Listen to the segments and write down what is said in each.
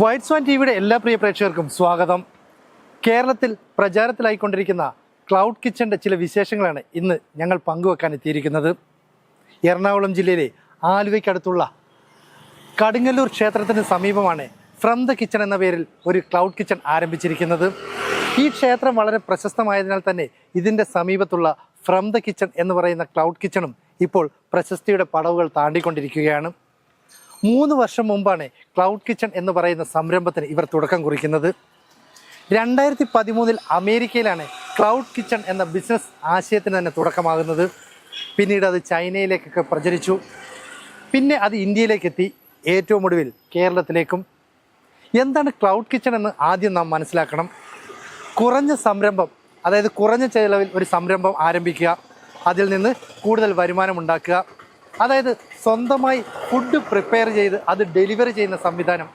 White swan ടിവിയുടെ എല്ലാ പ്രിയ പ്രേക്ഷകർക്കും സ്വാഗതം. കേരളത്തിൽ പ്രചാരത്തിലായിക്കൊണ്ടിരിക്കുന്ന ക്ലൗഡ് കിച്ചന്റെ ചില വിശേഷങ്ങളാണ് ഇന്ന് ഞങ്ങൾ പങ്കുവെക്കാൻ എത്തിയിരിക്കുന്നത്. എറണാകുളം ജില്ലയിലെ ആലുവയ്ക്കടുത്തുള്ള കടുങ്ങല്ലൂർ ക്ഷേത്രത്തിന് സമീപമാണ് ഫ്രം ദ കിച്ചൺ എന്ന പേരിൽ ഒരു ക്ലൗഡ് കിച്ചൺ ആരംഭിച്ചിരിക്കുന്നത്. ഈ ക്ഷേത്രം വളരെ പ്രശസ്തമായതിനാൽ തന്നെ ഇതിന്റെ സമീപത്തുള്ള ഫ്രം ദ കിച്ചൺ എന്ന് പറയുന്ന ക്ലൗഡ് കിച്ചണും ഇപ്പോൾ പ്രശസ്തിയുടെ പടവുകൾ താണ്ടിക്കൊണ്ടിരിക്കുകയാണ്. മൂന്ന് വർഷം മുമ്പാണ് ക്ലൗഡ് കിച്ചൺ എന്ന് പറയുന്ന സംരംഭത്തിന് ഇവർ തുടക്കം കുറിക്കുന്നത്. രണ്ടായിരത്തി പതിമൂന്നിൽ അമേരിക്കയിലാണ് ക്ലൗഡ് കിച്ചൺ എന്ന ബിസിനസ് ആശയത്തിന് തന്നെ തുടക്കമാകുന്നത്. പിന്നീട് അത് ചൈനയിലേക്കൊക്കെ പ്രചരിച്ചു. പിന്നെ അത് ഇന്ത്യയിലേക്കെത്തി. ഏറ്റവും ഒടുവിൽ കേരളത്തിലേക്കും. എന്താണ് ക്ലൗഡ് കിച്ചൺ എന്ന് ആദ്യം നാം മനസ്സിലാക്കണം. കുറഞ്ഞ സംരംഭം അതായത് കുറഞ്ഞ ചെലവിൽ ഒരു സംരംഭം ആരംഭിക്കുക. അതിൽ നിന്ന് കൂടുതൽ വരുമാനം ഉണ്ടാക്കുക. അതായത് സ്വന്തമായി ഫുഡ് പ്രിപ്പയർ ചെയ്ത് അത് ഡെലിവറി ചെയ്യുന്ന സംവിധാനം.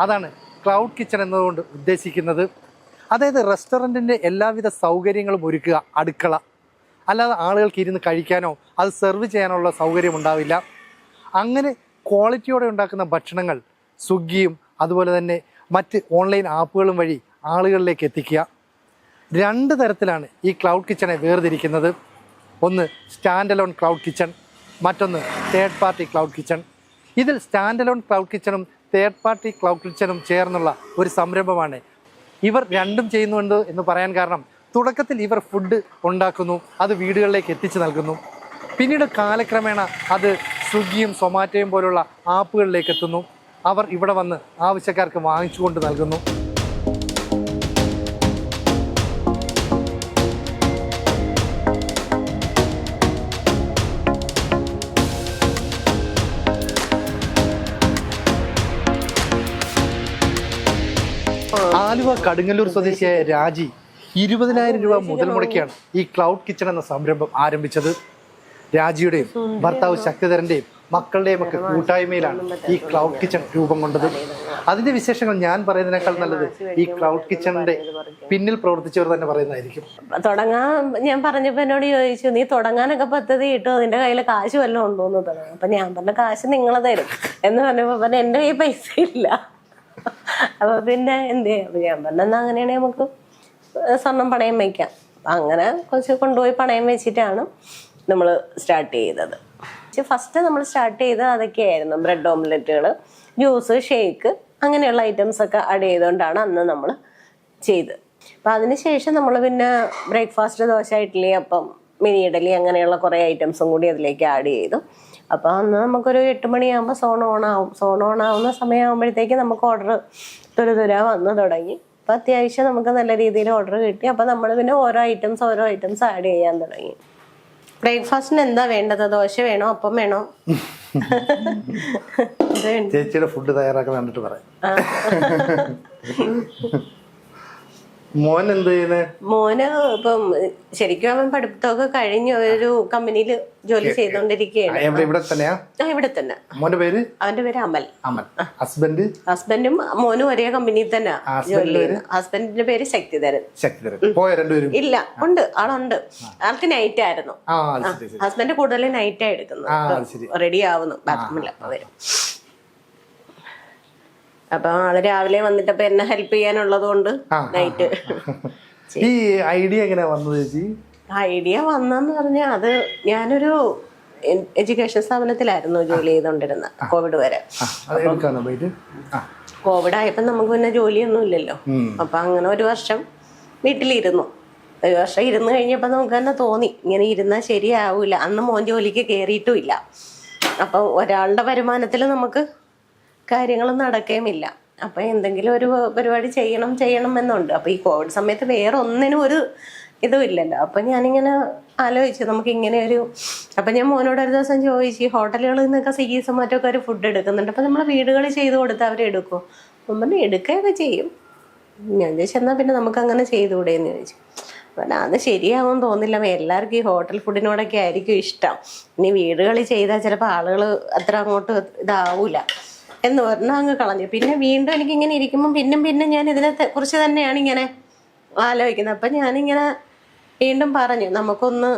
അതാണ് ക്ലൗഡ് കിച്ചൺ എന്നതുകൊണ്ട് ഉദ്ദേശിക്കുന്നത്. അതായത് റെസ്റ്റോറന്റിന്റെ എല്ലാവിധ സൗകര്യങ്ങളും ഒരുക്കുക അടുക്കള. അല്ലാതെ ആളുകൾക്ക് ഇരുന്ന് കഴിക്കാനോ അത് സെർവ് ചെയ്യാനുള്ള സൗകര്യം ഉണ്ടാവില്ല. അങ്ങനെ ക്വാളിറ്റിയോടെ ഉണ്ടാക്കുന്ന ഭക്ഷണങ്ങൾ സ്വിഗ്ഗിയും അതുപോലെ തന്നെ മറ്റ് ഓൺലൈൻ ആപ്പുകളും വഴി ആളുകളിലേക്ക് എത്തിക്കുക. രണ്ട് തരത്തിലാണ് ഈ ക്ലൗഡ് കിച്ചണെ വേർതിരിക്കുന്നത്. ഒന്ന് സ്റ്റാൻഡ് അലോൺ ക്ലൗഡ് കിച്ചൺ മറ്റൊന്ന് തേർഡ് പാർട്ടി ക്ലൗഡ് കിച്ചൺ ഇതിൽ സ്റ്റാൻഡ് അലോൺ ക്ലൗഡ് കിച്ചണും തേർഡ് പാർട്ടി ക്ലൗഡ് കിച്ചണും ചേർന്നുള്ള ഒരു സംരംഭമാണ്. ഇവർ രണ്ടും ചെയ്യുന്നുണ്ട് എന്ന് പറയാൻ കാരണം തുടക്കത്തിൽ ഇവർ ഫുഡ് ഉണ്ടാക്കുന്നു അത് വീടുകളിലേക്ക് എത്തിച്ചു നൽകുന്നു. പിന്നീട് കാലക്രമേണ അത് സ്വിഗ്ഗിയും സൊമാറ്റോയും പോലുള്ള ആപ്പുകളിലേക്ക് എത്തുന്നു. അവർ ഇവിടെ വന്ന് ആവശ്യക്കാർക്ക് വാങ്ങിച്ചു കൊണ്ട് നൽകുന്നു. ആലുവ കടുങ്ങല്ലൂർ സ്വദേശിയായ രാജി ഇരുപതിനായിരം രൂപ മുതൽ മുടക്കിയാണ് ഈ ക്ലൗഡ് കിച്ചൺ എന്ന സംരംഭം ആരംഭിച്ചത്. രാജിയുടെയും ഭർത്താവ് ശക്തിധരന്റെയും മക്കളുടെയും ഒക്കെ കൂട്ടായ്മയിലാണ് ഈ ക്ലൗഡ് കിച്ചൺ രൂപം കൊണ്ടത്. അതിന്റെ വിശേഷങ്ങൾ ഞാൻ പറയുന്നതിനേക്കാൾ നല്ലത് ഈ ക്ലൗഡ് കിച്ചണിന്റെ പിന്നിൽ പ്രവർത്തിച്ചവർ തന്നെ പറയുന്നതായിരിക്കും. തുടങ്ങാൻ ഞാൻ പറഞ്ഞപ്പോ എന്നോട് ചോദിച്ചു നീ തുടങ്ങാനൊക്കെ പദ്ധതി ഇട്ടു നിന്റെ കയ്യിൽ കാശ് വല്ലതും ഉണ്ടോന്ന്? തുടങ്ങാം അപ്പൊ ഞാൻ പറഞ്ഞ കാശ് നിങ്ങൾ തരും. എന്ന് പറഞ്ഞപ്പോ പറഞ്ഞ എന്റെ കയ്യിൽ പൈസ ഇല്ല. അപ്പൊ പിന്നെ എന്ത് ചെയ്യാം? ഞാൻ പറഞ്ഞ അങ്ങനെയാണെങ്കിൽ നമുക്ക് സ്വർണം പണയം അപ്പൊ അങ്ങനെ കുറച്ച് കൊണ്ടുപോയി പണയം വെച്ചിട്ടാണ് നമ്മൾ സ്റ്റാർട്ട് ചെയ്തത്. ഫസ്റ്റ് നമ്മൾ സ്റ്റാർട്ട് ചെയ്തത് അതൊക്കെയായിരുന്നു. ബ്രെഡ് ഓംലെറ്റുകൾ ജ്യൂസ് ഷേക്ക് അങ്ങനെയുള്ള ഐറ്റംസ് ഒക്കെ ആഡ് ചെയ്തുകൊണ്ടാണ് അന്ന് നമ്മൾ ചെയ്ത്. അപ്പം അതിനുശേഷം നമ്മൾ പിന്നെ ബ്രേക്ക്ഫാസ്റ്റ് ദോശ ഇഡ്ഡലി അപ്പം മിനി ഇഡലി അങ്ങനെയുള്ള കുറേ ഐറ്റംസും കൂടി അതിലേക്ക് ആഡ് ചെയ്തു. അപ്പോൾ അന്ന് നമുക്കൊരു എട്ട് മണിയാകുമ്പോൾ സോൺ ഓൺ ആവും. സോൺ ഓൺ ആവുന്ന സമയമാകുമ്പോഴത്തേക്ക് നമുക്ക് ഓർഡർ തുര തുര വന്ന് തുടങ്ങി. അപ്പം അത്യാവശ്യം നമുക്ക് നല്ല രീതിയിൽ ഓർഡർ കിട്ടി. അപ്പോൾ നമ്മൾ പിന്നെ ഓരോ ഐറ്റംസ് ഓരോ ഐറ്റംസ് ആഡ് ചെയ്യാൻ തുടങ്ങി. ബ്രേക്ക്ഫാസ്റ്റിന് എന്താ വേണ്ടത്? ദോശ വേണോ? അപ്പം വേണോ. ചേച്ചിയുടെ ഫുഡ് തയ്യാറാക്കാൻ കണ്ടിട്ട് പറയാം. മോൻ എന്ത് ചെയ്യുന്നേ മോന് ഇപ്പം ശരിക്കും അവൻ പഠിത്തമൊക്കെ കഴിഞ്ഞ് ഒരു കമ്പനിയിൽ ജോലി ചെയ്തോണ്ടിരിക്കുകയാണ് എവിടെ ഇവിടെ തന്നെയാ? ആ, ഇവിടെ തന്നെ. മോന്റെ പേര്? അവന്റെ പേര് അമൽ. അമൽ. ഹസ്ബൻഡ്? ഹസ്ബൻഡും മോനും ഒരേ കമ്പനിയിൽ തന്നെ ജോലി ചെയ്യുന്നു ഹസ്ബൻഡിന്റെ പേര് ശക്തിധരൻ. ശക്തിധരൻ. പോയ രണ്ടുപേരും? ഇല്ല ഉണ്ട്. ആളുണ്ട്. ആൾക്ക് നൈറ്റ് ആയിരുന്നു. ഹസ്ബൻഡ് കൂടുതൽ നൈറ്റ് ആ എടുക്കുന്നത്. റെഡി ആവുന്നു. ബാത്റൂമിൽ അപ്പൊ വരും അപ്പൊ ആൾ രാവിലെ വന്നിട്ട് അപ്പൊ എന്നെ ഹെൽപ്പ് ചെയ്യാനുള്ളത് കൊണ്ട് നൈറ്റ് ഈ ഐഡിയ എങ്ങനെ വന്നത് ചേച്ചി? ഐഡിയ വന്നെന്ന് പറഞ്ഞാൽ അത് ഞാനൊരു എഡ്യൂക്കേഷൻ സ്ഥാപനത്തിലായിരുന്നു ജോലി ചെയ്തോണ്ടിരുന്ന കോവിഡ് വരെ. അത് കോവിഡ് ആയപ്പോ നമുക്ക് പിന്നെ ജോലിയൊന്നും ഇല്ലല്ലോ. അപ്പൊ അങ്ങനെ ഒരു വർഷം വീട്ടിലിരുന്നു. ഒരു വർഷം ഇരുന്ന് കഴിഞ്ഞപ്പോൾ നമുക്ക് തന്നെ തോന്നി ഇങ്ങനെ ഇരുന്നാൽ ശരിയാവൂല. അന്ന് മോൻ ജോലിക്ക് കയറിയിട്ടുമില്ല അപ്പം ഒരാളുടെ വരുമാനത്തിൽ നമുക്ക് കാര്യങ്ങൾ നടക്കുകയുമില്ല അപ്പം എന്തെങ്കിലും ഒരു പരിപാടി ചെയ്യണം ചെയ്യണം എന്നുണ്ട്. അപ്പം ഈ കോവിഡ് സമയത്ത് വേറെ ഒന്നിനും ഒരു ഇതും ഇല്ലല്ലോ. അപ്പം ഞാനിങ്ങനെ ആലോചിച്ചു. നമുക്ക് ഇങ്ങനെ ഒരു അപ്പം ഞാൻ മോനോട് ഒരു ദിവസം ചോദിച്ചു ഈ ഹോട്ടലുകളിൽ നിന്നൊക്കെ സ്വിഗ്ഗി മറ്റൊക്കെ ഒരു ഫുഡ് എടുക്കുന്നുണ്ട്. അപ്പം നമ്മൾ വീടുകളിൽ ചെയ്ത് കൊടുത്താൽ അവരെടുക്കും അപ്പം പറഞ്ഞു എടുക്കുകയൊക്കെ ചെയ്യും. ഞാൻ ചോദിച്ചു പിന്നെ നമുക്ക് അങ്ങനെ ചെയ്തുകൂടെ എന്ന് ചോദിച്ചു. അപ്പം അത് ശരിയാവും തോന്നില്ല എല്ലാവർക്കും ഈ ഹോട്ടൽ ഫുഡിനോടൊക്കെ ആയിരിക്കും ഇഷ്ടം. ഇനി വീടുകളിൽ ചെയ്താൽ ചിലപ്പോൾ ആളുകൾ അത്ര അങ്ങോട്ട് ഇതാവൂല. എന്ന് പറഞ്ഞാൽ അങ്ങ് കളഞ്ഞു. പിന്നെ വീണ്ടും എനിക്ക് ഇങ്ങനെ ഇരിക്കുമ്പോൾ പിന്നും പിന്നും ഞാൻ ഇതിനെ കുറിച്ച് തന്നെയാണ് ഇങ്ങനെ ആലോചിക്കുന്നത്. അപ്പം ഞാനിങ്ങനെ വീണ്ടും പറഞ്ഞു നമുക്കൊന്ന്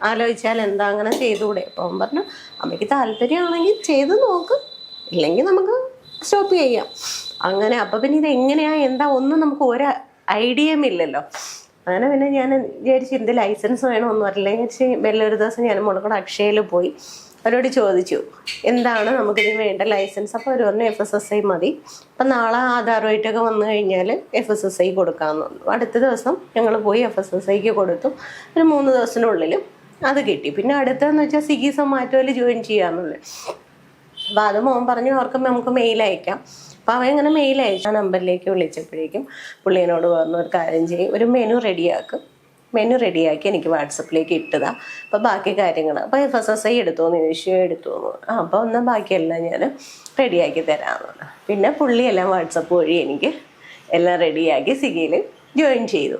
ആലോചിച്ചാൽ എന്താ അങ്ങനെ ചെയ്തുകൂടെ? അപ്പോൾ പറഞ്ഞു അമ്മയ്ക്ക് താല്പര്യമാണെങ്കിൽ ചെയ്ത് നോക്ക്. ഇല്ലെങ്കിൽ നമുക്ക് സ്റ്റോപ്പ് ചെയ്യാം. അങ്ങനെ അപ്പം പിന്നെ ഇത് എങ്ങനെയാ എന്താ ഒന്നും നമുക്ക് ഒരു ഐഡിയയും ഇല്ലല്ലോ. അങ്ങനെ പിന്നെ ഞാൻ വിചാരിച്ചു എന്ത് ലൈസൻസ് വേണമെന്ന് പറഞ്ഞില്ലെങ്കിൽ വിചാരിച്ച് മെല്ലെ ഒരു ദിവസം ഞാൻ മുളക്കൂടെ അക്ഷയയിൽ പോയി. അവരോട് ചോദിച്ചു എന്താണ് നമുക്കിതിന് വേണ്ട ലൈസൻസ് അപ്പോൾ അവർ പറഞ്ഞു എഫ് എസ് എസ് ഐ മതി. അപ്പം നാളെ ആധാറുമായിട്ടൊക്കെ വന്നു കഴിഞ്ഞാൽ എഫ് എസ് എസ് ഐ കൊടുക്കാമെന്ന് പറഞ്ഞു. അടുത്ത ദിവസം ഞങ്ങൾ പോയി എഫ് എസ് എസ് ഐക്ക് കൊടുത്തു. ഒരു മൂന്ന് ദിവസത്തിനുള്ളിൽ അത് കിട്ടി. പിന്നെ അടുത്തതെന്ന് വെച്ചാൽ സിഗി സൊമാറ്റോയിൽ ജോയിൻ ചെയ്യാമെന്നുള്ളത് അപ്പോൾ അത് മോൻ പറഞ്ഞു അവർക്ക് നമുക്ക് മെയിൽ അയക്കാം. അപ്പോൾ അവൻ ഇങ്ങനെ മെയിൽ അയച്ചു ആ നമ്പറിലേക്ക് വിളിച്ചപ്പോഴേക്കും പുള്ളിയോട് പറഞ്ഞു ഒരു കാര്യം ചെയ്യും. ഒരു മെനു റെഡിയാക്കും മെനു റെഡിയാക്കി എനിക്ക് വാട്സപ്പിലേക്ക് ഇട്ടതാ. അപ്പോൾ ബാക്കി കാര്യങ്ങൾ അപ്പോൾ എഫ് എസ് എസ് ഐ എടുത്തോന്ന് ചോദിച്ചു എടുത്തു ആ അപ്പോൾ എന്നാൽ ബാക്കിയെല്ലാം ഞാൻ റെഡിയാക്കി തരാമെന്ന് പിന്നെ പുള്ളിയെല്ലാം വാട്സപ്പ് വഴി എനിക്ക് എല്ലാം റെഡിയാക്കി സിഗിയിൽ ജോയിൻ ചെയ്തു.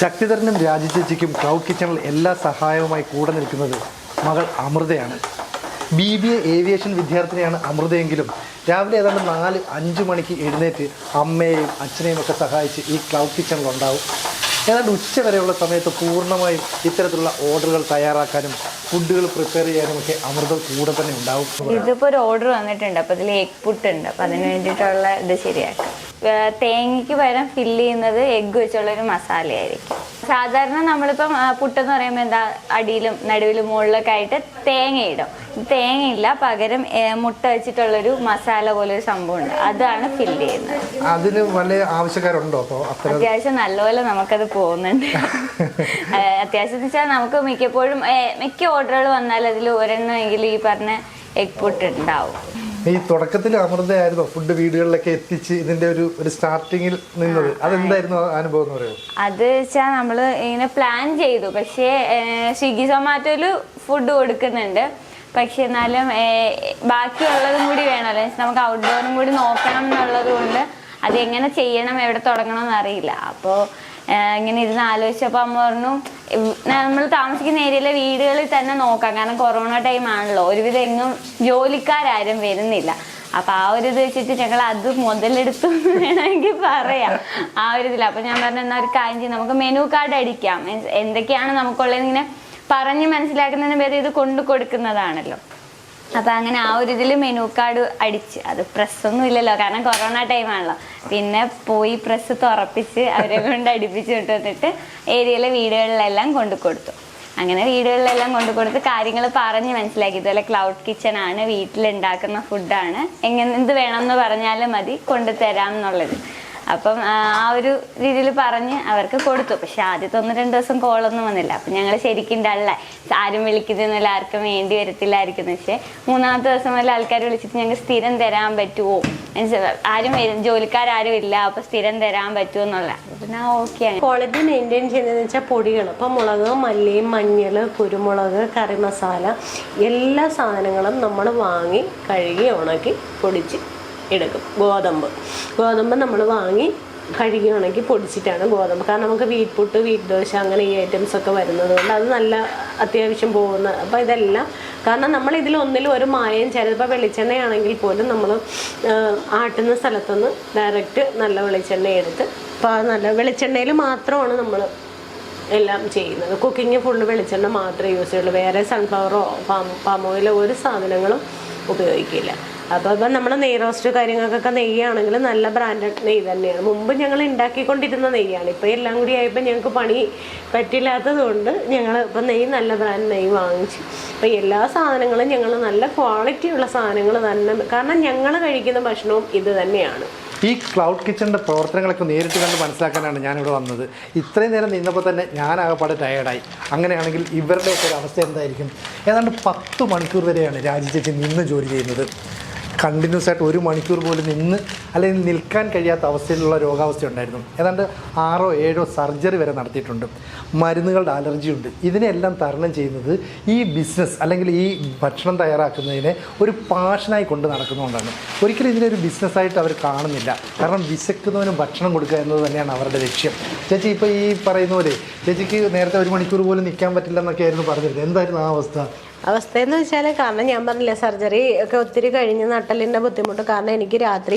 ശക്തിധരനും രാജചേച്ചിക്കും ക്ലൗഡ് കിച്ചണിൽ എല്ലാ സഹായവുമായി കൂടെ നിൽക്കുന്നത് മകൾ അമൃതയാണ്. ബി ബി എ ഏവിയേഷൻ വിദ്യാർത്ഥിനിയാണ് അമൃതയെങ്കിലും രാവിലെ ഏതാണ്ട് നാല് അഞ്ച് മണിക്ക് എഴുന്നേറ്റ് അമ്മയെയും അച്ഛനെയും ഒക്കെ സഹായിച്ച് ഈ ക്ലൗഡ് കിച്ചണിലുണ്ടാവും. ഏതാണ്ട് ഉച്ച വരെയുള്ള സമയത്ത് പൂർണമായും ഇത്തരത്തിലുള്ള ഓർഡറുകൾ തയ്യാറാക്കാനും ഫുഡുകൾ പ്രിപ്പയർ ചെയ്യാനും ഒക്കെ അമൃത കൂടെ തന്നെ ഉണ്ടാവും ഇതിപ്പോ ഒരു ഓർഡർ വന്നിട്ടുണ്ട്. അപ്പൊ ഇതിൽ എഗ് പുട്ട് ഉണ്ട് അപ്പൊ അതിന് വേണ്ടിയിട്ടുള്ള ഇത് ശരിയാക്കാം. തേങ്ങയ്ക്ക് പകരം ഫില്ല് ചെയ്യുന്നത് എഗ്ഗ് വെച്ചുള്ള ഒരു മസാലയായിരിക്കും. സാധാരണ നമ്മളിപ്പം പുട്ടെന്ന് പറയുമ്പോൾ എന്താ അടിയിലും നടുവിലും മുകളിലൊക്കെ ആയിട്ട് തേങ്ങയിടും തേങ്ങയില്ല പകരം മുട്ട വെച്ചിട്ടുള്ളൊരു മസാല പോലെ ഒരു സംഭവമുണ്ട്. അതാണ് ഫില്ല് ചെയ്യുന്നത്. അതിന് വലിയ ആവശ്യക്കാരുണ്ടോ അത്യാവശ്യം നല്ലപോലെ നമുക്കത് പോകുന്നുണ്ട്. അത്യാവശ്യം എന്ന് വെച്ചാൽ നമുക്ക് മിക്കപ്പോഴും മിക്ക ഓർഡറുകൾ വന്നാൽ അതിൽ ഒരെണ്ണമെങ്കിലും ഈ പറഞ്ഞ എഗ് പുട്ട് ഉണ്ടാവും. ഈ തുടക്കത്തിൽ അമൃതയായിരുന്നു ഫുഡ് വീടുകളിലൊക്കെ എത്തിച്ച് ഇതിന്റെ ഒരു ഒരു സ്റ്റാർട്ടിങ്ങിൽ നിന്നത്. അതെന്തായിരുന്നു അനുഭവം എന്ന് പറയുന്നത് അത് വെച്ചാൽ നമ്മൾ ഇങ്ങനെ പ്ലാൻ ചെയ്തു. പക്ഷേ സ്വിഗ്ഗി സൊമാറ്റോയിൽ ഫുഡ് കൊടുക്കുന്നുണ്ട്. പക്ഷെ എന്നാലും ബാക്കിയുള്ളതും കൂടി വേണമല്ലോ. നമുക്ക് ഔട്ട്ഡോറും കൂടി നോക്കണം എന്നുള്ളത് കൊണ്ട് അത് എങ്ങനെ ചെയ്യണം എവിടെ തുടങ്ങണം എന്നറിയില്ല. അപ്പോൾ ഇങ്ങനെ ഇരുന്ന് ആലോചിച്ചപ്പോൾ അമ്മ പറഞ്ഞു നമ്മൾ താമസിക്കുന്ന ഏരിയയിലെ വീടുകളിൽ തന്നെ നോക്കാം. കാരണം കൊറോണ ടൈം ആണല്ലോ. ഒരുവിധം എങ്ങും ജോലിക്കാരും വരുന്നില്ല. അപ്പൊ ആ ഒരു ഇത് വെച്ചിട്ട് ഞങ്ങൾ അത് മുതലെടുത്തു വേണമെങ്കിൽ പറയാം. ആ ഒരു ഇതിൽ അപ്പൊ ഞാൻ പറഞ്ഞ എന്നാ ഒരു കാര്യം ചെയ്യും. നമുക്ക് മെനു കാർഡ് അടിക്കാം. എന്തൊക്കെയാണ് നമുക്കുള്ളത് ഇങ്ങനെ പറഞ്ഞ് മനസ്സിലാക്കുന്നതിന് പേര് ഇത് കൊണ്ടു കൊടുക്കുന്നതാണല്ലോ. അപ്പൊ അങ്ങനെ ആ ഒരു ഇതിൽ മെനു കാർഡ് അടിച്ച്. അത് പ്രസ്സൊന്നും ഇല്ലല്ലോ. കാരണം കൊറോണ ടൈമാണല്ലോ പിന്നെ പോയി പ്രസ് തുറപ്പിച്ച് അവരെ കൊണ്ട് അടിപ്പിച്ച് കൊണ്ടുവന്നിട്ട് ഏരിയയിലെ വീടുകളിലെല്ലാം കൊണ്ടു കൊടുത്തു. അങ്ങനെ വീടുകളിലെല്ലാം കൊണ്ടു കൊടുത്ത് കാര്യങ്ങൾ പറഞ്ഞ് മനസ്സിലാക്കി. ഇതുപോലെ ക്ലൗഡ് കിച്ചൺ ആണ് വീട്ടിലുണ്ടാക്കുന്ന ഫുഡാണ് എങ്ങനെ എന്ത് വേണമെന്ന് പറഞ്ഞാലും മതി കൊണ്ടുതരാം എന്നുള്ളത്. അപ്പം ആ ഒരു രീതിയിൽ പറഞ്ഞ് അവർക്ക് കൊടുത്തു. പക്ഷെ ആദ്യത്തെ ഒന്ന് രണ്ട് ദിവസം കോളൊന്നും വന്നില്ല. അപ്പം ഞങ്ങൾ ശരിക്കും ഡള്ള ആരും വിളിക്കുന്നില്ല ആർക്കും വേണ്ടി വരത്തില്ലായിരിക്കും പക്ഷേ മൂന്നാമത്തെ ദിവസം വല്ല ആൾക്കാർ വിളിച്ചിട്ട് ഞങ്ങൾക്ക് സ്ഥിരം തരാൻ പറ്റുമോ ആരും വരും ജോലിക്കാരും ഇല്ല അപ്പം സ്ഥിരം തരാൻ പറ്റുമോ എന്നുള്ള. പിന്നെ ഓക്കെ ക്വാളിറ്റി മെയിന്റെയിൻ ചെയ്യുന്നതെന്ന് വെച്ചാൽ പൊടികൾ. ഇപ്പം മുളക് മല്ലി മഞ്ഞൾ കുരുമുളക് കറി മസാല എല്ലാ സാധനങ്ങളും നമ്മൾ വാങ്ങി കഴുകി ഉണക്കി പൊടിച്ച് എടുക്കും. ഗോതമ്പ്. ഗോതമ്പ് നമ്മൾ വാങ്ങി കഴുകുകയാണെങ്കിൽ പൊടിച്ചിട്ടാണ് ഗോതമ്പ്. കാരണം നമുക്ക് വീറ്റ് പുട്ട് വീറ്റ് ദോശ അങ്ങനെ ഈ ഐറ്റംസ് ഒക്കെ വരുന്നത് കൊണ്ട് അത് നല്ല അത്യാവശ്യം പോകുന്ന അപ്പോൾ ഇതെല്ലാം കാരണം നമ്മൾ ഇതിൽ ഒന്നിലും ഒരു മായം ചിലപ്പോൾ വെളിച്ചെണ്ണയാണെങ്കിൽ പോലും നമ്മൾ ആട്ടുന്ന സ്ഥലത്തുനിന്ന് ഡയറക്റ്റ് നല്ല വെളിച്ചെണ്ണ എടുത്ത് അപ്പോൾ നല്ല വെളിച്ചെണ്ണയിൽ മാത്രമാണ് നമ്മൾ എല്ലാം ചെയ്യുന്നത്. കുക്കിംഗ് ഫുള്ള് വെളിച്ചെണ്ണ മാത്രമേ യൂസ് ചെയ്യുള്ളൂ. വേറെ സൺഫ്ലവറോ പാം ഒരു സാധനങ്ങളും ഉപയോഗിക്കില്ല. അപ്പോൾ ഇപ്പം നമ്മുടെ നെയ് റോസ്റ്റ് കാര്യങ്ങൾക്കൊക്കെ നെയ്യാണെങ്കിൽ നല്ല ബ്രാൻഡഡ് നെയ്യ് തന്നെയാണ്. മുമ്പ് ഞങ്ങൾ ഉണ്ടാക്കിക്കൊണ്ടിരുന്ന നെയ്യാണ്. ഇപ്പോൾ എല്ലാം കൂടി ആയപ്പോൾ ഞങ്ങൾക്ക് പണി പറ്റില്ലാത്തത് കൊണ്ട് ഞങ്ങൾ ഇപ്പം നെയ്യ് നല്ല ബ്രാൻഡ് നെയ്യ് വാങ്ങിച്ചു അപ്പോൾ എല്ലാ സാധനങ്ങളും ഞങ്ങൾ നല്ല ക്വാളിറ്റിയുള്ള സാധനങ്ങൾ തന്നെ. കാരണം ഞങ്ങൾ കഴിക്കുന്ന ഭക്ഷണവും ഇത് തന്നെയാണ്. ഈ ക്ലൗഡ് കിച്ചണിന്റെ പ്രവർത്തനങ്ങളൊക്കെ നേരിട്ട് കണ്ട് മനസ്സിലാക്കാനാണ് ഞാനിവിടെ വന്നത്. ഇത്രയും നേരം നിന്നപ്പോൾ തന്നെ ഞാൻ ആകെപ്പാട് ടയേർഡായി അങ്ങനെയാണെങ്കിൽ ഇവരുടെയൊക്കെ ഒരു അവസ്ഥ എന്തായിരിക്കും? ഏതാണ്ട് പത്ത് മണിക്കൂർ വരെയാണ് രാജി ചേച്ചി നിന്ന് ജോലി ചെയ്യുന്നത്. കണ്ടിന്യൂസ് ആയിട്ട് ഒരു മണിക്കൂർ പോലും നിന്ന് അല്ലെങ്കിൽ നിൽക്കാൻ കഴിയാത്ത അവസ്ഥയിലുള്ള രോഗാവസ്ഥ ഉണ്ടായിരുന്നു. ഏതാണ്ട് ആറോ ഏഴോ സർജറി വരെ നടത്തിയിട്ടുണ്ട്. മരുന്നുകളുടെ അലർജി ഉണ്ട്. ഇതിനെല്ലാം തരണം ചെയ്യുന്നത് ഈ ബിസിനസ് അല്ലെങ്കിൽ ഈ ഭക്ഷണം തയ്യാറാക്കുന്നതിനെ ഒരു പാഷനായി കൊണ്ട് നടക്കുന്നതുകൊണ്ടാണ്. ഒരിക്കലും ഇതിനെ ഒരു ബിസിനസ്സായിട്ട് അവർ കാണുന്നില്ല. കാരണം വിശക്കുന്നവനും ഭക്ഷണം കൊടുക്കുക എന്നത് തന്നെയാണ് അവരുടെ ലക്ഷ്യം. ചേച്ചി ഇപ്പോൾ ഈ പറയുന്ന പോലെ ചേച്ചിക്ക് നേരത്തെ ഒരു മണിക്കൂർ പോലും നിൽക്കാൻ പറ്റില്ല എന്നൊക്കെ ആയിരുന്നു പറഞ്ഞിരുന്നത്. എന്തായിരുന്നു ആ അവസ്ഥ? അവസ്ഥയെന്ന് വെച്ചാൽ കാരണം ഞാൻ പറഞ്ഞില്ല സർജറി ഒക്കെ ഒത്തിരി കഴിഞ്ഞ് നട്ടലിന്റെ ബുദ്ധിമുട്ട്. കാരണം എനിക്ക് രാത്രി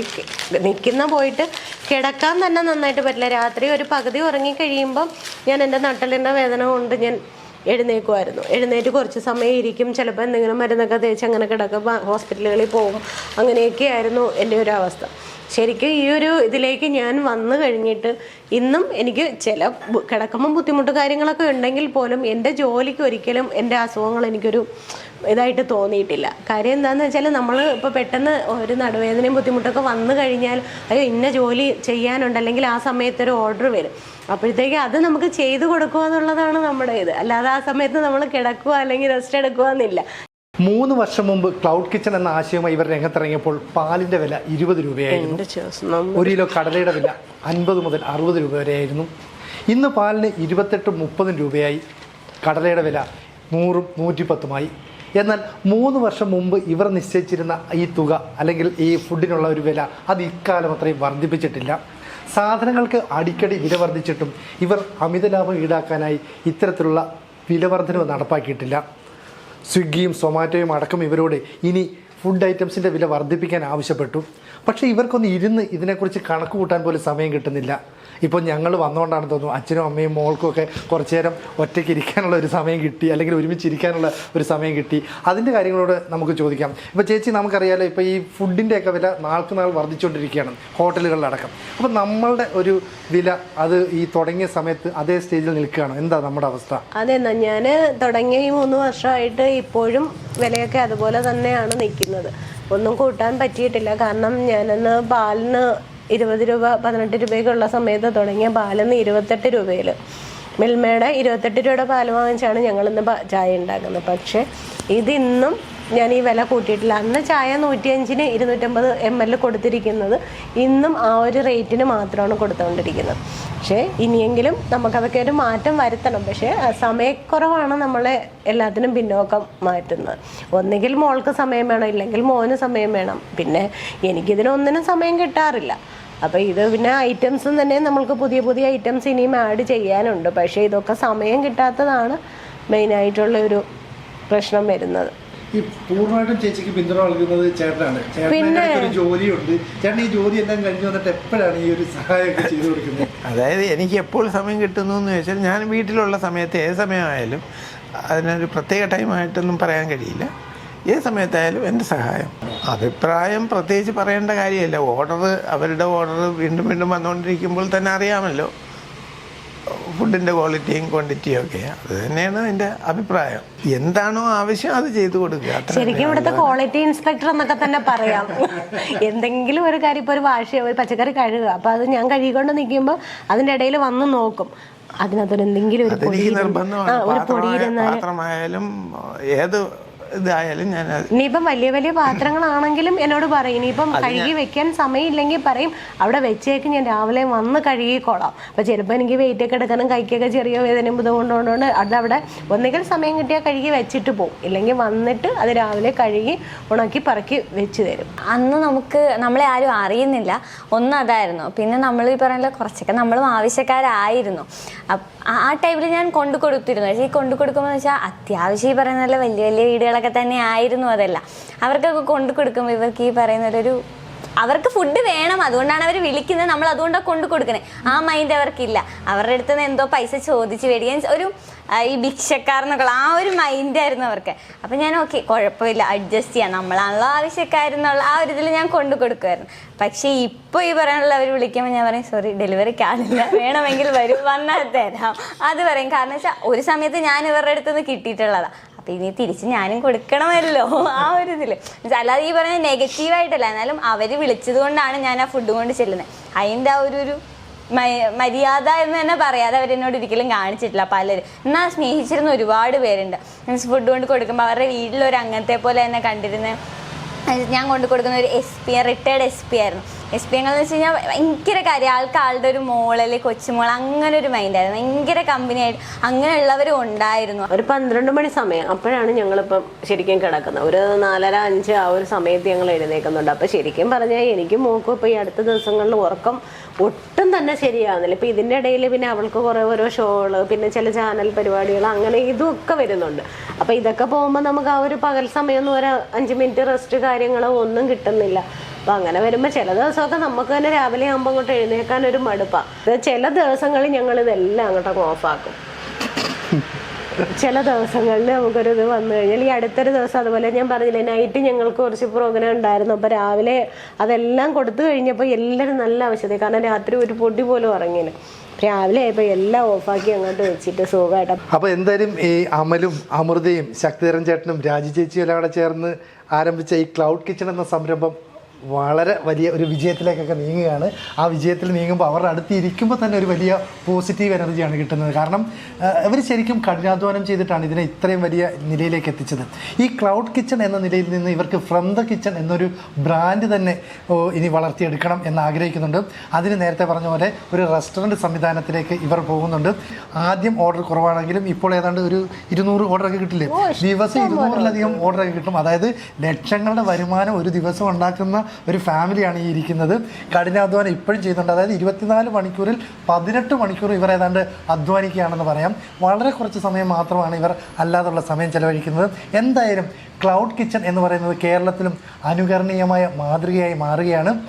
നിൽക്കുന്ന പോയിട്ട് കിടക്കാൻ തന്നെ നന്നായിട്ട് പറ്റില്ല. രാത്രി ഒരു പകുതി ഉറങ്ങി കഴിയുമ്പം ഞാൻ എന്റെ നട്ടലിന്റെ വേദന കൊണ്ട് ഞാൻ എഴുന്നേക്കുമായിരുന്നു എഴുന്നേറ്റ് കുറച്ച് സമയം ഇരിക്കും. ചിലപ്പോൾ എന്തെങ്കിലും മരുന്നൊക്കെ തേച്ച് അങ്ങനെ കിടക്കും. ഹോസ്പിറ്റലുകളിൽ പോകും. അങ്ങനെയൊക്കെ ആയിരുന്നു എന്റെ ഒരു അവസ്ഥ. ശരിക്കും ഈ ഒരു ഇതിലേക്ക് ഞാൻ വന്നു കഴിഞ്ഞിട്ട് ഇന്നും എനിക്ക് ചില കിടക്കുമ്പം ബുദ്ധിമുട്ട് കാര്യങ്ങളൊക്കെ ഉണ്ടെങ്കിൽ പോലും എന്റെ ജോലിക്ക് ഒരിക്കലും എന്റെ അസുഖങ്ങൾ എനിക്കൊരു ഇതായിട്ട് തോന്നിയിട്ടില്ല. കാര്യം എന്താണെന്ന് വെച്ചാൽ നമ്മൾ ഇപ്പോൾ പെട്ടെന്ന് ഒരു നടുവേദനയും ബുദ്ധിമുട്ടൊക്കെ വന്നു കഴിഞ്ഞാൽ അയ്യോ ഇന്ന ജോലി ചെയ്യാനുണ്ട് അല്ലെങ്കിൽ ആ സമയത്തൊരു ഓർഡർ വരും. അപ്പോഴത്തേക്ക് അത് നമുക്ക് ചെയ്തു കൊടുക്കുക എന്നുള്ളതാണ് നമ്മുടെ ഇത്. അല്ലാതെ ആ സമയത്ത് നമ്മൾ കിടക്കുക അല്ലെങ്കിൽ റെസ്റ്റ് എടുക്കുക എന്നില്ല മൂന്ന് വർഷം മുമ്പ് ക്ലൗഡ് കിച്ചൺ എന്ന ആശയവുമായി ഇവർ രംഗത്തിറങ്ങിയപ്പോൾ പാലിന്റെ വില ഇരുപത് രൂപയായിരുന്നു. ഒരു കിലോ കടലയുടെ വില അൻപത് മുതൽ അറുപത് രൂപ വരെയായിരുന്നു. ഇന്ന് പാലിന് ഇരുപത്തെട്ടും മുപ്പതും രൂപയായി. കടലയുടെ വില നൂറും നൂറ്റിപ്പത്തുമായി. എന്നാൽ മൂന്ന് വർഷം മുമ്പ് ഇവർ നിശ്ചയിച്ചിരുന്ന ഈ തുക അല്ലെങ്കിൽ ഈ ഫുഡിനുള്ള ഒരു വില അത് ഇക്കാലം അത്രയും വർദ്ധിപ്പിച്ചിട്ടില്ല. സാധനങ്ങൾക്ക് അടിക്കടി വില വർദ്ധിച്ചിട്ടും ഇവർ അമിത ലാഭം ഈടാക്കാനായി ഇത്തരത്തിലുള്ള വിലവർദ്ധനവ് നടപ്പാക്കിയിട്ടില്ല. സ്വിഗ്ഗിയും സൊമാറ്റോയും അടക്കം ഇവരോട് ഇനി ഫുഡ് ഐറ്റംസിന്റെ വില വർദ്ധിപ്പിക്കാൻ ആവശ്യപ്പെട്ടു. പക്ഷേ ഇവർക്കൊന്ന് ഇരുന്ന് ഇതിനെക്കുറിച്ച് കണക്ക് കൂട്ടാൻ പോലും സമയം കിട്ടുന്നില്ല. ഇപ്പോൾ ഞങ്ങൾ വന്നുകൊണ്ടാണ് തോന്നുന്നു. അച്ഛനും അമ്മയും മോൾക്കൊക്കെ കുറച്ചു നേരം ഒറ്റയ്ക്ക് ഇരിക്കാനുള്ള ഒരു സമയം കിട്ടി അല്ലെങ്കിൽ ഒരുമിച്ച് ഇരിക്കാനുള്ള ഒരു സമയം കിട്ടി. അതിന്റെ കാര്യങ്ങളോട് നമുക്ക് ചോദിക്കാം. ഇപ്പോൾ ചേച്ചി നമുക്കറിയാലോ ഇപ്പോൾ ഈ ഫുഡിന്റെയൊക്കെ വില നാൾക്ക് നാൾ വർദ്ധിച്ചുകൊണ്ടിരിക്കുകയാണ് ഹോട്ടലുകളിലടക്കം. അപ്പോൾ നമ്മളുടെ ഒരു വില അത് ഈ തുടങ്ങിയ സമയത്ത് അതേ സ്റ്റേജിൽ നിൽക്കുകയാണ്. എന്താ നമ്മുടെ അവസ്ഥ? അതെ ഞാൻ തുടങ്ങിയ ഈ മൂന്ന് വർഷമായിട്ട് ഇപ്പോഴും വിലയൊക്കെ അതുപോലെ തന്നെയാണ് നിൽക്കുന്നത്. ഒന്നും കൂട്ടാൻ പറ്റിയിട്ടില്ല. കാരണം ഞാനന്ന് പാലിന് ഇരുപത് രൂപ പതിനെട്ട് രൂപയൊക്കെ ഉള്ള സമയത്ത് തുടങ്ങിയ പാലിന്ന് ഇരുപത്തെട്ട് രൂപയിൽ മിൽമയുടെ ഇരുപത്തെട്ട് രൂപയുടെ പാൽ വാങ്ങിച്ചാണ് ഞങ്ങളിന്ന് ചായ ഉണ്ടാക്കുന്നത്. പക്ഷേ ഇതിന്നും ഞാൻ ഈ വില കൂട്ടിയിട്ടില്ല. അന്ന് ചായ നൂറ്റിയഞ്ചിന് ഇരുന്നൂറ്റമ്പത് എം എൽ കൊടുത്തിരിക്കുന്നത് ഇന്നും ആ ഒരു റേറ്റിന് മാത്രമാണ് കൊടുത്തുകൊണ്ടിരിക്കുന്നത് പക്ഷേ ഇനിയെങ്കിലും നമുക്കതൊക്കെ ഒരു മാറ്റം വരുത്തണം. പക്ഷേ സമയക്കുറവാണ് നമ്മളെ എല്ലാത്തിനും പിന്നോക്കം മാറ്റുന്നത്. ഒന്നുകിൽ മോൾക്ക് സമയം വേണം ഇല്ലെങ്കിൽ മോന് സമയം വേണം. പിന്നെ എനിക്കിതിനൊന്നിനും സമയം കിട്ടാറില്ല. അപ്പോൾ ഇത് പിന്നെ ഐറ്റംസും തന്നെ നമ്മൾക്ക് പുതിയ പുതിയ ഐറ്റംസ് ഇനിയും ആഡ് ചെയ്യാനുണ്ട്. പക്ഷേ ഇതൊക്കെ സമയം കിട്ടാത്തതാണ് മെയിനായിട്ടുള്ള ഒരു പ്രശ്നം വരുന്നത്. ഈ പൂർണമായിട്ടും ചേച്ചിക്ക് പിന്തുണ നൽകുന്നത് ചേട്ടനാണ്. ചേട്ടന് ഒരു ജോലിയുണ്ട്. ചേട്ടൻ ഈ ജോലി എല്ലാം കഴിഞ്ഞു വന്നിട്ട് എപ്പോഴാണ് ഈ ഒരു സഹായമൊക്കെ ചെയ്തു കൊടുക്കുന്നത്? അതായത് എനിക്ക് എപ്പോൾ സമയം കിട്ടുന്നു എന്ന് ചോദിച്ചാൽ ഞാൻ വീട്ടിലുള്ള സമയത്ത് ഏത് സമയമായാലും അതിനൊരു പ്രത്യേക ടൈമായിട്ടൊന്നും പറയാൻ കഴിയില്ല. ഏത് സമയത്തായാലും എന്റെ സഹായം. അഭിപ്രായം പ്രത്യേകിച്ച് പറയേണ്ട കാര്യമല്ല. ഓർഡർ അവരുടെ ഓർഡർ വീണ്ടും വീണ്ടും വന്നുകൊണ്ടിരിക്കുമ്പോൾ തന്നെ അറിയാമല്ലോ. ഫുഡിന്റെ ക്വാളിറ്റിയും ക്വാണ്ടിറ്റിയും ഒക്കെ. അത് തന്നെയാണ് എന്റെ അഭിപ്രായം. എന്താണോ ആവശ്യം അത് ചെയ്തു കൊടുക്കുക. ശരിക്കും ഇവിടുത്തെ ക്വാളിറ്റി ഇൻസ്പെക്ടർ എന്നൊക്കെ തന്നെ പറയാം. എന്തെങ്കിലും ഒരു കാര്യം ഇപ്പോൾ ഒരു വാശി ഒരു പച്ചക്കറി കഴുകുക. അപ്പോൾ അത് ഞാൻ കഴുകിക്കൊണ്ട് നിൽക്കുമ്പോൾ അതിന്റെ ഇടയിൽ വന്ന് നോക്കും. അതിനകത്തൊരു എന്തെങ്കിലും ഒരു പൊടി നിർബന്ധമാണ്. മാത്രമായാലും പാത്രമായാലും ഏത് ഇതായാലും ഞാൻ ഇനിയിപ്പം വലിയ വലിയ പാത്രങ്ങളാണെങ്കിലും എന്നോട് പറയും. ഇനിയിപ്പം കഴുകി വെക്കാൻ സമയമില്ലെങ്കിൽ പറയും അവിടെ വെച്ചേക്ക് ഞാൻ രാവിലെ വന്ന് കഴുകിക്കോളാം. അപ്പൊ ചിലപ്പോൾ എനിക്ക് വെയിറ്റ് ഒക്കെ എടുക്കാനും കൈക്കൊക്കെ ചെറിയ വേദനയും ബുദ്ധിമുട്ടുകൊണ്ടുകൊണ്ട് അതവിടെ ഒന്നുകിൽ സമയം കിട്ടിയാൽ കഴുകി വെച്ചിട്ട് പോകും ഇല്ലെങ്കിൽ വന്നിട്ട് അത് രാവിലെ കഴുകി ഉണക്കി പറക്കി വെച്ച് തരും. അന്ന് നമുക്ക് നമ്മളെ ആരും അറിയുന്നില്ല. ഒന്ന് അതായിരുന്നു. പിന്നെ നമ്മൾ ഈ പറയുന്ന കുറച്ചൊക്കെ നമ്മളും ആവശ്യക്കാരായിരുന്നു. അപ്പ് ആ ടൈമിൽ ഞാൻ കൊണ്ടു കൊടുത്തിരുന്നു. പക്ഷേ ഈ കൊണ്ടു കൊടുക്കുമ്പോൾ വെച്ചാൽ അത്യാവശ്യം ഈ പറയുന്ന വലിയ വലിയ വീടുകളൊക്കെ തന്നെ ആയിരുന്നു അതല്ല. അവർക്കൊക്കെ കൊണ്ടു കൊടുക്കുമ്പോൾ ഇവർക്ക് ഈ പറയുന്നൊരു അവർക്ക് ഫുഡ് വേണം അതുകൊണ്ടാണ് അവർ വിളിക്കുന്നത്. നമ്മൾ അതുകൊണ്ടാണ് കൊണ്ടു കൊടുക്കുന്നത് ആ മൈൻഡ് അവർക്കില്ല. അവരുടെ അടുത്ത് നിന്ന് എന്തോ പൈസ ചോദിച്ച് മേടിക്കാൻ ഒരു ഈ ഭിക്ഷക്കാർ എന്നൊക്കെ ആ ഒരു മൈൻഡായിരുന്നു അവർക്ക്. അപ്പം ഞാൻ ഓക്കെ കുഴപ്പമില്ല അഡ്ജസ്റ്റ് ചെയ്യാം. നമ്മളാണല്ലോ ആവശ്യക്കാരെന്നുള്ള ആ ഒരു ഇതിൽ ഞാൻ കൊണ്ടു കൊടുക്കുമായിരുന്നു. പക്ഷേ ഇപ്പോൾ ഈ പറയാനുള്ള അവർ വിളിക്കുമ്പോൾ ഞാൻ പറയും സോറി ഡെലിവറിക്ക് ആളില്ല. വേണമെങ്കിൽ വരും വന്നാൽ തരാം. അത് പറയും. കാരണം വെച്ചാൽ ഒരു സമയത്ത് ഞാൻ ഇവരുടെ അടുത്ത് നിന്ന് കിട്ടിയിട്ടുള്ളതാണ് അപ്പൊ ഇനി തിരിച്ച് ഞാനും കൊടുക്കണമല്ലോ ആ ഒരു ഇതിൽ. അല്ലാതെ ഈ പറഞ്ഞ നെഗറ്റീവായിട്ടല്ല. എന്നാലും അവർ വിളിച്ചത് കൊണ്ടാണ് ഞാൻ ആ ഫുഡ് കൊണ്ട് ചെല്ലുന്നത് അതിന്റെ ആ ഒരു ഒരു മര്യാദ എന്ന് തന്നെ പറയാതെ അവരെന്നോട് ഒരിക്കലും കാണിച്ചിട്ടില്ല പലരും. എന്നാ സ്നേഹിച്ചിരുന്ന ഒരുപാട് പേരുണ്ട്. മീൻസ് ഫുഡ് കൊണ്ട് കൊടുക്കുമ്പോൾ അവരുടെ വീട്ടിലൊരു അംഗത്തെ പോലെ തന്നെ കണ്ടിരുന്ന ഞാൻ കൊണ്ടു കൊടുക്കുന്ന ഒരു S P retired S P ആയിരുന്നു. എസ് പി എന്ന് വെച്ച് കഴിഞ്ഞാൽ ഭയങ്കര കാര്യം. ആൾക്ക് ആളുടെ ഒരു മോളൽ കൊച്ചുമോൾ അങ്ങനെ ഒരു മൈൻഡായിരുന്നു ഭയങ്കര കമ്പനിയായിട്ട് അങ്ങനെയുള്ളവരും ഉണ്ടായിരുന്നു. ഒരു പന്ത്രണ്ട് മണി സമയം. അപ്പോഴാണ് ഞങ്ങളിപ്പം ശരിക്കും കിടക്കുന്നത്. ഒരു നാലര അഞ്ച് ആ ഒരു സമയത്ത് ഞങ്ങൾ എഴുന്നേക്കുന്നുണ്ട് അപ്പം ശരിക്കും പറഞ്ഞാൽ എനിക്ക് മോക്കും ഇപ്പോൾ ഈ അടുത്ത ദിവസങ്ങളിൽ ഉറക്കം ഒട്ടും തന്നെ ശരിയാവുന്നില്ല. ഇപ്പം ഇതിന്റെ ഇടയിൽ പിന്നെ അവൾക്ക് കുറേ ഓരോ ഷോകൾ പിന്നെ ചില ചാനൽ പരിപാടികൾ അങ്ങനെ ഇതൊക്കെ വരുന്നുണ്ട്. അപ്പം ഇതൊക്കെ പോകുമ്പോൾ നമുക്ക് ആ ഒരു പകൽ സമയം ഒരു അഞ്ച് മിനിറ്റ് റെസ്റ്റ് കാര്യങ്ങളോ ഒന്നും കിട്ടുന്നില്ല. അപ്പം അങ്ങനെ വരുമ്പോൾ ചില ദിവസമൊക്കെ നമുക്ക് തന്നെ രാവിലെ ആകുമ്പോൾ അങ്ങോട്ട് എഴുന്നേക്കാൻ ഒരു മടുപ്പാണ് ചില ദിവസങ്ങളിൽ ഞങ്ങൾ ഇതെല്ലാം അങ്ങോട്ടങ്ങ് ഓഫാക്കും ചില ദിവസങ്ങളിൽ നമുക്കൊരു ഇത് വന്നു കഴിഞ്ഞാൽ ഈ അടുത്തൊരു ദിവസം അതുപോലെ ഞാൻ പറഞ്ഞില്ലേ നൈറ്റ് ഞങ്ങൾക്ക് കുറച്ച് പ്രോഗ്രാം ഉണ്ടായിരുന്നു. അപ്പോൾ രാവിലെ അതെല്ലാം കൊടുത്തു കഴിഞ്ഞപ്പോൾ എല്ലാവരും നല്ല ആവശ്യത്തെ കാരണം രാത്രി ഒരു പൊടി പോലും ഉറങ്ങിയില്ല. രാവിലെ ആയപ്പോൾ എല്ലാം ഓഫാക്കി അങ്ങോട്ട് വെച്ചിട്ട് സുഖമായിട്ട്. അപ്പോൾ എന്തായാലും ഈ അമലും അമൃതയും ശക്തിധരൻ ചേട്ടനും രാജി ചേച്ചിയും എല്ലാം കൂടെ ചേർന്ന് ആരംഭിച്ച ഈ ക്ലൗഡ് കിച്ചൺ എന്ന സംരംഭം വളരെ വലിയ ഒരു വിജയത്തിലേക്കൊക്കെ നീങ്ങുകയാണ്. ആ വിജയത്തിൽ നീങ്ങുമ്പോൾ അവരുടെ അടുത്ത് ഇരിക്കുമ്പോൾ തന്നെ ഒരു വലിയ പോസിറ്റീവ് എനർജിയാണ് കിട്ടുന്നത്. കാരണം ഇവർ ശരിക്കും കഠിനാധ്വാനം ചെയ്തിട്ടാണ് ഇതിനെ ഇത്രയും വലിയ നിലയിലേക്ക് എത്തിച്ചത്. ഈ ക്ലൗഡ് കിച്ചൺ എന്ന നിലയിൽ നിന്ന് ഇവർക്ക് ഫ്രം ദ കിച്ചൺ എന്നൊരു ബ്രാൻഡ് തന്നെ ഇനി വളർത്തിയെടുക്കണം എന്ന് ആഗ്രഹിക്കുന്നുണ്ട്. അതിന് നേരത്തെ പറഞ്ഞ പോലെ ഒരു റെസ്റ്റോറന്റ് സംവിധാനത്തിലേക്ക് ഇവർ പോകുന്നുണ്ട്. ആദ്യം ഓർഡർ കുറവാണെങ്കിലും ഇപ്പോൾ ഏതാണ്ട് ഒരു ഇരുന്നൂറ് ഓർഡറൊക്കെ കിട്ടില്ലേ? ദിവസം ഇരുന്നൂറിലധികം ഓർഡറൊക്കെ കിട്ടും. അതായത് ലക്ഷങ്ങളുടെ വരുമാനം ഒരു ദിവസം ഉണ്ടാക്കുന്ന ഒരു ഫാമിലിയാണ് ഈ ഇരിക്കുന്നത്. കഠിനാധ്വാനം ഇപ്പോഴും ചെയ്യുന്നുണ്ട്. അതായത് ഇരുപത്തിനാല് മണിക്കൂറിൽ പതിനെട്ട് മണിക്കൂർ ഇവർ ഏതാണ്ട് അധ്വാനിക്കുകയാണെന്ന് പറയാം. വളരെ കുറച്ച് സമയം മാത്രമാണ് ഇവർ അല്ലാതുള്ള സമയം ചെലവഴിക്കുന്നത്. എന്തായാലും ക്ലൗഡ് കിച്ചൺ എന്ന് പറയുന്നത് കേരളത്തിലും അനുകരണീയമായ മാതൃകയായി മാറുകയാണ്.